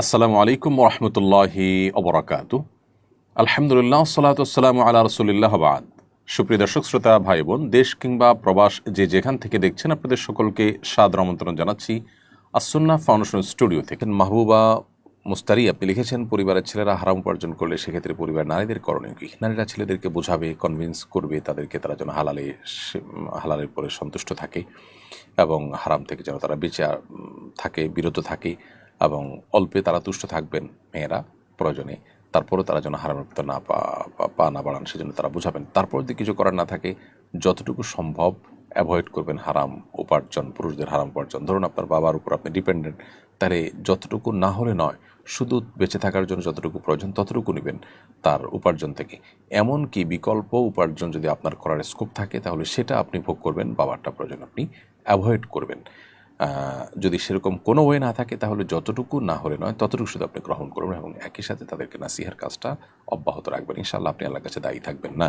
আসসালামু আলাইকুম রহমতুল্লাহি অবরাকাত আলহামদুলিল্লাহ সালাতাম আলা রসুলিল্লাহ বাদ। সুপ্রিয় দর্শক, শ্রোতা ভাই বোন দেশ কিংবা প্রবাস যে যেখান থেকে দেখছেন, আপনাদের সকলকে সাদর আমন্ত্রণ জানাচ্ছি। আসন্না ফাউন্ডেশন স্টুডিও থেকে মাহবুবা মুস্তারি আপনি লিখেছেন, পরিবারের ছেলেরা হারাম উপার্জন করলে সেক্ষেত্রে পরিবার নারীদের করণীয় কি? নারীরা ছেলেদেরকে বোঝাবে কনভিন্স করবে, তাদেরকে তারা যেন হালালে হালালের পরে সন্তুষ্ট থাকে এবং হারাম থেকে যেন তারা বেঁচে থাকে, বিরত থাকে। এবং অল্পে তারা তুষ্ট থাকবেন মেয়েরা প্রয়োজনে। তারপরে তারা যেন হারামের প্রতি না পা না বাড়ান, সেজন্য তারা বুঝাবেন। তারপর যদি কিছু করার না থাকে, যতটুকু সম্ভব অ্যাভয়েড করবেন হারাম উপার্জন, পুরুষদের হারাম উপার্জন। ধরুন আপনার বাবার উপর আপনি ডিপেন্ডেন্ট তাহলে যতটুকু না হলে নয়, শুধু বেঁচে থাকার জন্য যতটুকু প্রয়োজন ততটুকু নেবেন তার উপার্জন থেকে। এমনকি বিকল্প উপার্জন যদি আপনার করার স্কোপ থাকে, তাহলে সেটা আপনি ভোগ করবেন, বাবারটা প্রয়োজন আপনি অ্যাভয়েড করবেন। যদি সেরকম কোনো ওয়ে না থাকে, তাহলে যতটুকু না হলে নয়, ততটুকু শুধু আপনি গ্রহণ করবেন এবং একই সাথে তাদেরকে নাসিহার কাজটা অব্যাহত রাখবেন। ইনশাআল্লাহ আপনি আল্লাহর কাছে দায়ী থাকবেন না।